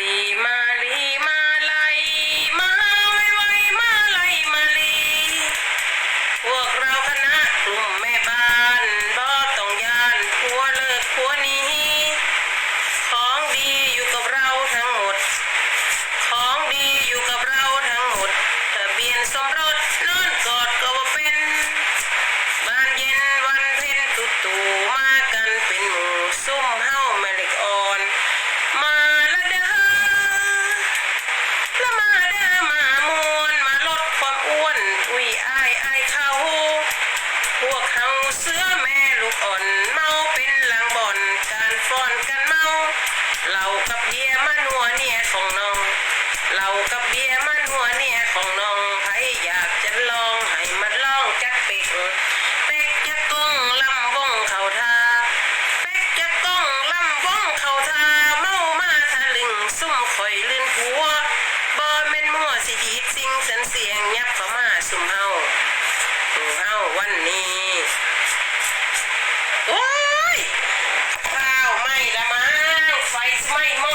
ลีมาลีมาไลมาไวไวมาไลมาลีพวกเราคณะกลุ่มแม่บ้านบ่ต้องย่านพัวเลิกพัวนี้ ของดีอยู่กับเราทั้งหมด ของดีอยู่กับเราทั้งหมดทะเบียนสมรสนอนกอดก็ว่าเป็นบ้านเย็นวันเพ็ญตุ่ตูมากันเป็นหมู่ซุ่มเฮ้ามาล เสื้อแม่ลูกอ่อนเมาเป็นหลังบ่อนการฟ้อนกันเมาเหล่ากับเบียร์มานัวเนี่ยของน้องเหล่ากับเบียร์มานัวเนี่ยของน้องใครอยากจะลองให้มันลองจักเป็กเป็กจะก้งลำวงเขาทาเป็กจะก้งลำวงเขาทาเมามาทะลึงซุ่มข่อยลื่นผัวบ่แม่นมั่วสิดีดสิ่งสันเสียงยับเข้ามาซุ่มเฮาหมู่เฮาวันนี้ my, my